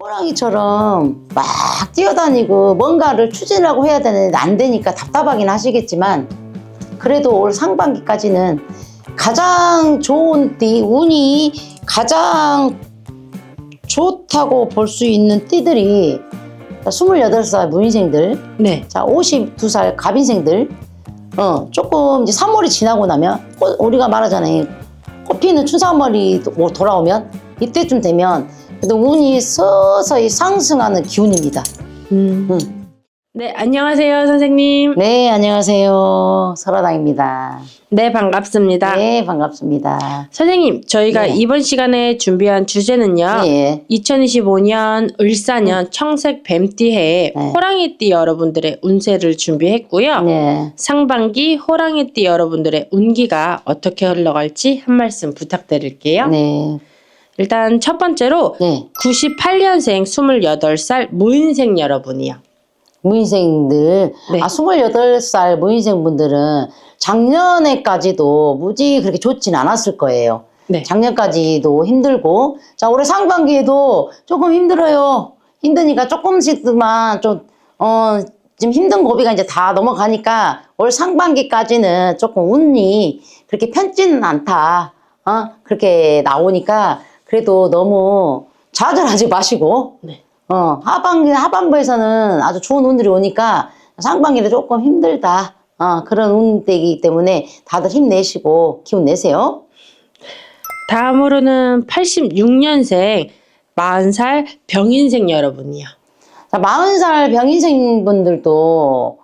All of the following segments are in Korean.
호랑이처럼 막 뛰어다니고 뭔가를 추진하고 해야 되는데 안 되니까 답답하긴 하시겠지만 그래도 올 상반기까지는 가장 좋은 띠, 운이 가장 좋다고 볼 수 있는 띠들이 28살 무인생들, 네. 자, 52살 갑인생들, 어, 조금 이제 3월이 지나고 나면, 꽃- 우리가 말하잖아요. 꽃피는 춘삼월이 도- 뭐 돌아오면, 이때쯤 되면, 그래도 운이 서서히 상승하는 기운입니다. 음. 음. 네, 안녕하세요, 선생님. 네, 안녕하세요. 설아당입니다. 네, 반갑습니다. 네, 반갑습니다. 선생님, 저희가 네. 이번 시간에 준비한 주제는요. 예. 2025년 을사년 청색 뱀띠해에 네. 호랑이띠 여러분들의 운세를 준비했고요. 네. 상반기 호랑이띠 여러분들의 운기가 어떻게 흘러갈지 한 말씀 부탁드릴게요. 네. 일단 첫 번째로 네. 98년생 28살 무인생 여러분이요. 무인생들, 네. 아, 28살 무인생 분들은 작년에까지도 무지 그렇게 좋진 않았을 거예요. 네. 작년까지도 힘들고, 자, 올해 상반기에도 조금 힘들어요. 힘드니까 조금씩만 좀, 어, 지금 힘든 고비가 이제 다 넘어가니까 올 상반기까지는 조금 운이 그렇게 편지는 않다. 어, 그렇게 나오니까 그래도 너무 좌절하지 마시고, 네. 어, 하반기, 하반부에서는 아주 좋은 운들이 오니까 상반기는 조금 힘들다. 어, 그런 운대이기 때문에 다들 힘내시고 기운 내세요. 다음으로는 86년생 40살 병인생 여러분이요. 자, 40살 병인생 분들도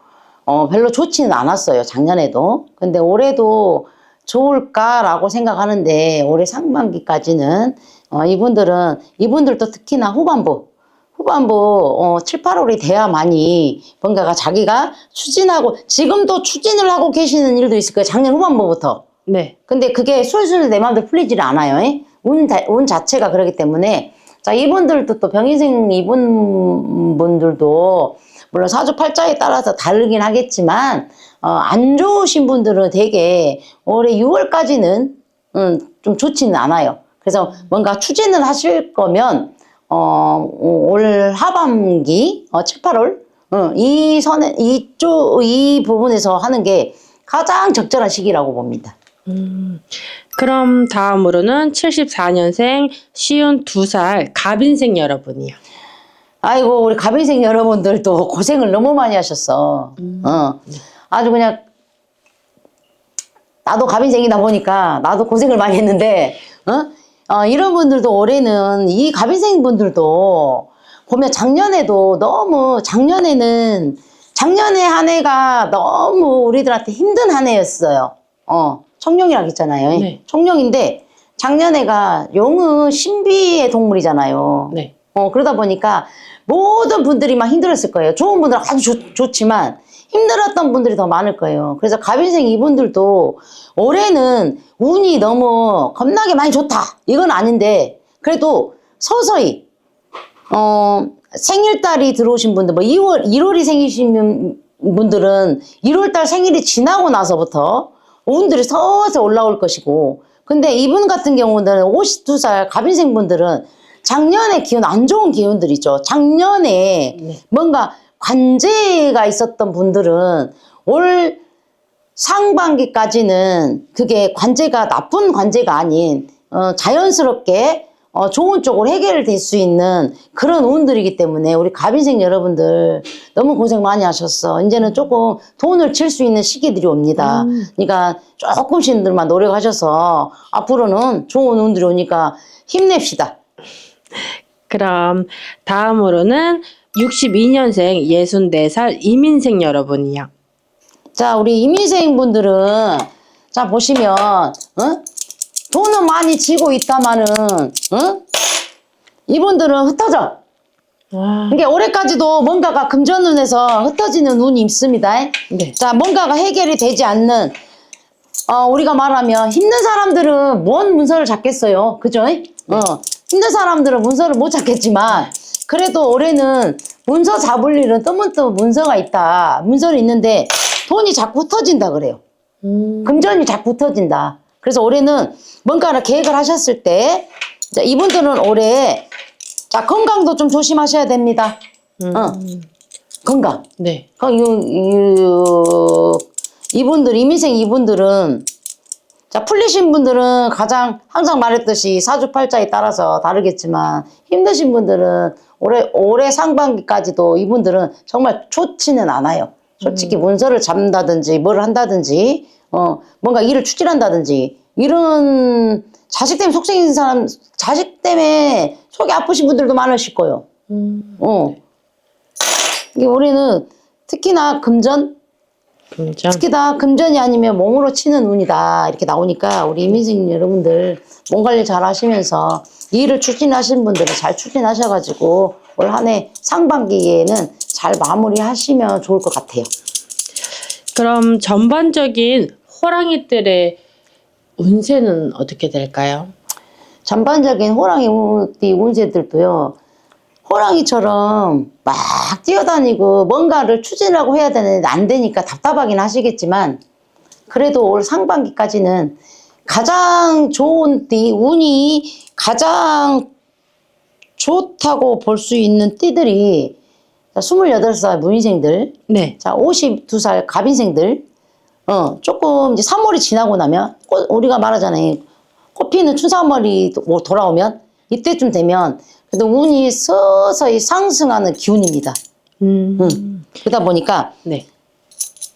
어, 별로 좋지는 않았어요. 작년에도. 근데 올해도 좋을까라고 생각하는데 올해 상반기까지는 어, 이분들은 이분들도 특히나 후반부 후반부 어, 7, 8월이 돼야만이 뭔가가 자기가 추진하고 지금도 추진을 하고 계시는 일도 있을 거예요. 작년 후반부부터. 네. 근데 그게 술술 내 마음대로 풀리지를 않아요. 예? 운, 자- 운 자체가 그렇기 때문에 자 이분들도 또 병인생 이분 분들도 물론 사주팔자에 따라서 다르긴 하겠지만 어, 안 좋으신 분들은 되게 올해 6월까지는 음, 좀 좋지는 않아요. 그래서 뭔가 추진을 하실 거면 어, 올 하반기 어, 7, 8월 어, 이 선에 이쪽 이 부분에서 하는 게 가장 적절한 시기라고 봅니다. 음, 그럼 다음으로는 74년생 쉬운 2살 갑인생 여러분이요. 아이고 우리 가빈생 여러분들도 고생을 너무 많이 하셨어. 어. 아주 그냥 나도 가빈생이다 보니까 나도 고생을 많이 했는데 어? 어, 이런 분들도 올해는 이 가빈생 분들도 보면 작년에도 너무 작년에는 작년에 한 해가 너무 우리들한테 힘든 한 해였어요. 어, 청룡이라고 했잖아요. 네. 청룡인데 작년에가 용은 신비의 동물이잖아요. 네. 어, 그러다 보니까 모든 분들이 막 힘들었을 거예요. 좋은 분들은 아주 좋, 좋지만 힘들었던 분들이 더 많을 거예요. 그래서 가빈생 이분들도 올해는 운이 너무 겁나게 많이 좋다. 이건 아닌데 그래도 서서히 어, 생일달이 들어오신 분들, 뭐 2월, 1월이 생기신 분들은 1월달 생일이 지나고 나서부터 운들이 서서히 올라올 것이고, 근데 이분 같은 경우는 52살 가빈생 분들은 작년에 기운, 안 좋은 기운들이죠. 작년에 네. 뭔가 관제가 있었던 분들은 올 상반기까지는 그게 관제가 나쁜 관제가 아닌 어, 자연스럽게 어, 좋은 쪽으로 해결될 수 있는 그런 운들이기 때문에 우리 가빈생 여러분들 너무 고생 많이 하셨어. 이제는 조금 돈을 칠 수 있는 시기들이 옵니다. 그러니까 조금씩들만 노력하셔서 앞으로는 좋은 운들이 오니까 힘냅시다. 그럼 다음으로는 62년생 64살 이민생 여러분이요. 자, 우리 이민생 분들은 자 보시면 어? 돈은 많이 지고 있다마는 어? 이분들은 흩어져. 와. 이게 올해까지도 뭔가가 금전운에서 흩어지는 운이 있습니다. 네. 자, 뭔가가 해결이 되지 않는 어, 우리가 말하면 힘든 사람들은 뭔 문서를 잡겠어요. 그죠? 어, 힘든 사람들은 문서를 못 잡겠지만 그래도 올해는 문서 잡을 일은 뜨문뜨문 문서가 있다. 문서는 있는데 돈이 자꾸 흩어진다 그래요. 음. 금전이 자꾸 흩어진다. 그래서 올해는 뭔가를 계획을 하셨을 때 자, 이분들은 올해 자, 건강도 좀 조심하셔야 됩니다. 어, 건강. 네. 그, 유, 유, 이분들, 이민생 이분들은, 자, 풀리신 분들은 가장, 항상 말했듯이 사주팔자에 따라서 다르겠지만, 힘드신 분들은 올해, 올해 상반기까지도 이분들은 정말 좋지는 않아요. 솔직히 문서를 잡는다든지, 뭘 한다든지, 어, 뭔가 일을 추진한다든지, 이런 자식 때문에 속생긴 사람, 자식 때문에 속이 아프신 분들도 많으실 거예요. 음, 어. 이게 올해는 특히나 금전, 금전. 특히나 금전이 아니면 몸으로 치는 운이다. 이렇게 나오니까 우리 이민생 여러분들 몸 관리 잘 하시면서 일을 추진하신 분들은 잘 추진하셔가지고 올 한 해 상반기에는 잘 마무리하시면 좋을 것 같아요. 그럼 전반적인 호랑이들의 운세는 어떻게 될까요? 전반적인 호랑이 운- 띠 운세들도요. 호랑이처럼 막 뛰어다니고 뭔가를 추진하고 해야 되는데 안 되니까 답답하긴 하시겠지만 그래도 올 상반기까지는 가장 좋은 띠, 운이 가장 좋다고 볼 수 있는 띠들이 28살 무인생들, 네. 자, 52살 가빈생들, 어, 조금 이제 3월이 지나고 나면, 꽃- 우리가 말하잖아요. 꽃피는 춘삼월이 도- 뭐 돌아오면, 이때쯤 되면, 그래도 운이 서서히 상승하는 기운입니다. 음. 응. 그러다 보니까 네.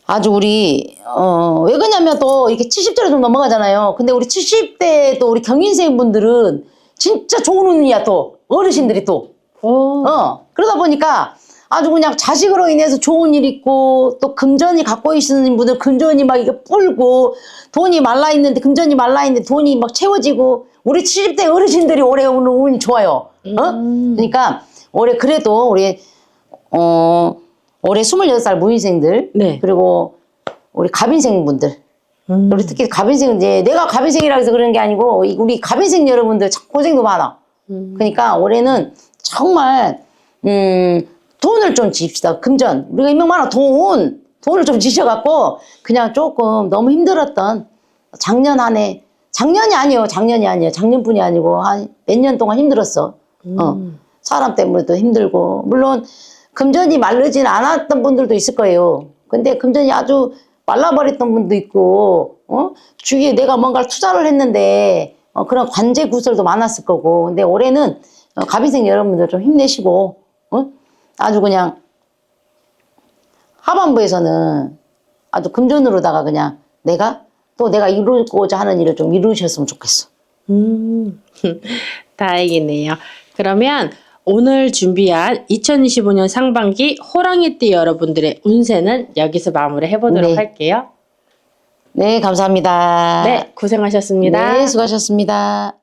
아주 우리, 어, 왜 그러냐면 또 이렇게 70대로 좀 넘어가잖아요. 근데 우리 70대 또 우리 경인생 분들은 진짜 좋은 운이야 또. 어르신들이 또. 오. 어, 그러다 보니까 아주 그냥 자식으로 인해서 좋은 일 있고 또 금전이 갖고 계시는 분들 금전이 막 이게 뿔고 돈이 말라 있는데 금전이 말라 있는데 돈이 막 채워지고 우리 70대 어르신들이 올해 오는 운이 좋아요. 어? 음. 그러니까 올해 그래도 우리 어 올해 26살 무인생들 네. 그리고 우리 가빈생 분들 음. 우리 특히 가빈생 이제 내가 가빈생이라 해서 그런 게 아니고 이- 우리 가빈생 여러분들 참 고생도 많아. 음. 그러니까 올해는 정말 음 돈을 좀 지읍시다. 금전 우리가 인명 많아 돈 돈을 좀 지셔갖고 그냥 조금 너무 힘들었던 작년 한 해 작년이 아니에요. 작년이 아니에요. 작년뿐이 아니고 한 몇 년 동안 힘들었어. 어 사람 때문에도 힘들고 물론 금전이 마르진 않았던 분들도 있을 거예요. 근데 금전이 아주 말라버렸던 분도 있고, 어? 주위에 내가 뭔가를 투자를 했는데, 어, 그런 관제 구설도 많았을 거고. 근데 올해는 어, 가비생 여러분들 좀 힘내시고, 어? 아주 그냥 하반부에서는 아주 금전으로다가 그냥 내가 또 내가 이루고자 하는 일을 좀 이루셨으면 좋겠어. 음. 다행이네요. 그러면 오늘 준비한 2025년 상반기 호랑이띠 여러분들의 운세는 여기서 마무리 해보도록 네. 할게요. 네, 감사합니다. 네, 고생하셨습니다. 네, 수고하셨습니다.